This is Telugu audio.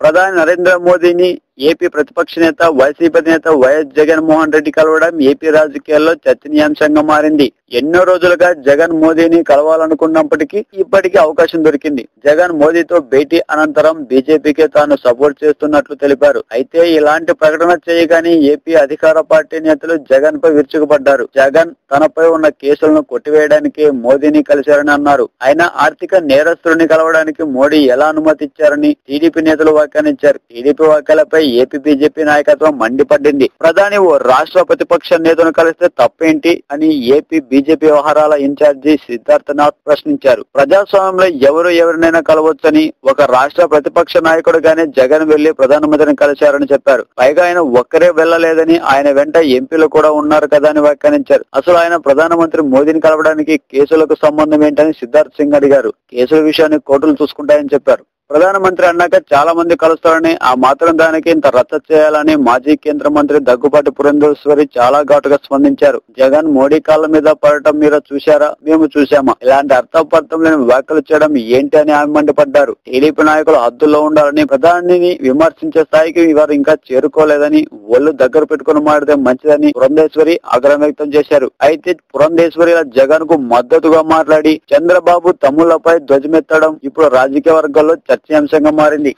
ప్రధాని నరేంద్ర మోదీని ఏపీ ప్రతిపక్ష నేత వైసీపీ నేత వైఎస్ జగన్మోహన్ రెడ్డి కలవడం ఏపీ రాజకీయాల్లో చర్చనీయాంశంగా మారింది. ఎన్నో రోజులుగా జగన్ మోదీని కలవాలనుకున్నప్పటికీ ఇప్పటికీ అవకాశం దొరికింది. జగన్ మోదీతో భేటీ అనంతరం బీజేపీకి తాను సపోర్ట్ చేస్తున్నట్లు తెలిపారు. అయితే ఇలాంటి ప్రకటన చేయగానే ఏపీ అధికార పార్టీ నేతలు జగన్ పై విరుచుకుపడ్డారు. జగన్ తనపై ఉన్న కేసులను కొట్టివేయడానికి మోదీని కలిశారని అన్నారు. ఆయన ఆర్థిక నేరస్తుడిని కలవడానికి మోడీ ఎలా అనుమతిచ్చారని టీడీపీ నేతలు వ్యాఖ్యానించారు. టీడీపీ వ్యాఖ్యలపై ఏపీ బీజేపీ నాయకత్వం మండిపడింది ప్రధాని ఓ రాష్ట్ర ప్రతిపక్ష నేతను కలిస్తే తప్పేంటి అని ఏపీ బీజేపీ వ్యవహారాల ఇన్ఛార్జి సిద్ధార్థనాథ్ ప్రశ్నించారు. ప్రజాస్వామ్యంలో ఎవరు ఎవరినైనా కలవచ్చని ఒక రాష్ట్ర ప్రతిపక్ష నాయకుడుగానే జగన్ వెళ్ళి ప్రధానమంత్రిని కలిశారని చెప్పారు. పైగా ఆయన ఒక్కరే వెళ్ళలేదని ఆయన వెంట ఎంపీలు కూడా ఉన్నారు కదా అని వ్యాఖ్యానించారు. అసలు ఆయన ప్రధానమంత్రి మోదీని కలవడానికి కేసులకు సంబంధం ఏంటని సిద్ధార్థ్ సింగ్ అడిగారు. కేసుల విషయాన్ని కోర్టులు చూసుకుంటాయని చెప్పారు. ప్రధానమంత్రి అన్నాక చాలా మంది కలుస్తారని ఆ మాత్రం దానికి ఇంత రచ్చ చేయాలని మాజీ కేంద్ర మంత్రి దగ్గుబాటి పురంధేశ్వరి చాలా ఘాటుగా స్పందించారు. జగన్ మోడీ కాళ్ళ మీద పడటం మీరు చూశారా? మేము చూశామా? ఇలాంటి అర్థపర్థం లేని వ్యాఖ్యలు చేయడం ఏంటి అని ఆమె మండిపడ్డారు. టీడీపీ నాయకులు హద్దుల్లో ఉండాలని ప్రధానిని విమర్శించే స్థాయికి వారు ఇంకా చేరుకోలేదని ఒళ్ళు దగ్గర పెట్టుకుని మాడితే మంచిదని పురంధేశ్వరి ఆగ్రహం వ్యక్తం చేశారు. అయితే పురంధేశ్వరి జగన్కు మద్దతుగా మాట్లాడి చంద్రబాబు తమ్ముళ్ళపై ధ్వజమెత్తడం ఇప్పుడు రాజకీయ వర్గాల్లో చర్చయాంశంగా మారింది